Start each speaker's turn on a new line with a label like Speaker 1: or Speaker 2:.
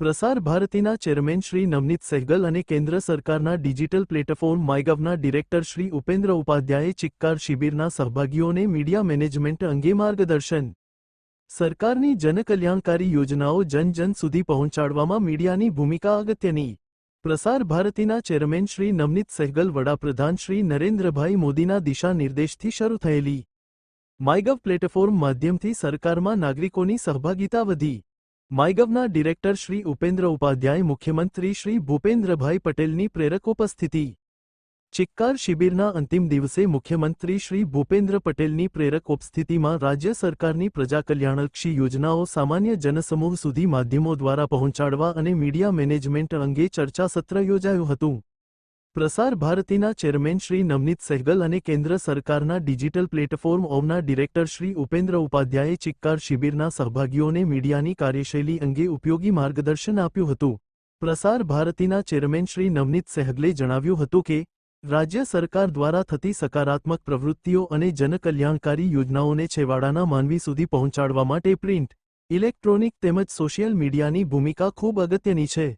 Speaker 1: પ્રસાર ભારતીના ચેરમેન શ્રી નવનીત સહેગલ અને કેન્દ્ર સરકારના ડિજિટલ પ્લેટફોર્મ માયગવના ડિરેક્ટર શ્રી ઉપેન્દ્ર ઉપાધ્યાયે ચિક્કાર શિબિરના સહભાગીઓને મીડિયા મેનેજમેન્ટ અંગે માર્ગદર્શન. સરકારની જનકલ્યાણકારી યોજનાઓ જન જન સુધી પહોંચાડવામાં મીડિયાની ભૂમિકા અગત્યની. પ્રસાર ભારતીના ચેરમેન શ્રી નવનીત સહેગલ વડાપ્રધાન શ્રી નરેન્દ્રભાઈ મોદીના દિશા નિર્દેશથી શરૂ થયેલી. માયગવ પ્લેટફોર્મ માધ્યમથી સરકારમાં નાગરિકોની સહભાગિતા વધી. માયગવના ડિરેક્ટર શ્રી ઉપેન્દ્ર ઉપાધ્યાય, મુખ્યમંત્રી શ્રી ભૂપેન્દ્રભાઈ પટેલની પ્રેરક ઉપસ્થિતિ ચિક્કાર શિબિરના અંતિમ દિવસે મુખ્યમંત્રી શ્રી ભૂપેન્દ્ર પટેલની પ્રેરક ઉપસ્થિતિમાં રાજ્ય સરકારની પ્રજાકલ્યાણલક્ષી યોજનાઓ સામાન્ય જનસમૂહ સુધી માધ્યમો દ્વારા પહોંચાડવા અને મીડિયા મેનેજમેન્ટ અંગે ચર્ચા સત્ર યોજાયું હતું. પ્રસાર ભારતીના ચેરમેન શ્રી નવનીત સહેગલ અને કેન્દ્ર સરકારના ડિજિટલ પ્લેટફોર્મ ઓમના ડિરેક્ટર શ્રી ઉપેન્દ્ર ઉપાધ્યાયે ચિક્કાર શિબિરના સહભાગીઓને મીડિયાની કાર્યશૈલી અંગે ઉપયોગી માર્ગદર્શન આપ્યું હતું. પ્રસાર ભારતીના ચેરમેન શ્રી નવનીત સહેગલે જણાવ્યું હતું કે, રાજ્ય સરકાર દ્વારા થતી સકારાત્મક પ્રવૃત્તિઓ અને જનકલ્યાણકારી યોજનાઓને છેવાડાના માનવી સુધી પહોંચાડવા માટે પ્રિન્ટ, ઇલેક્ટ્રોનિક તેમજ સોશિયલ મીડિયાની ભૂમિકા ખૂબ અગત્યની છે.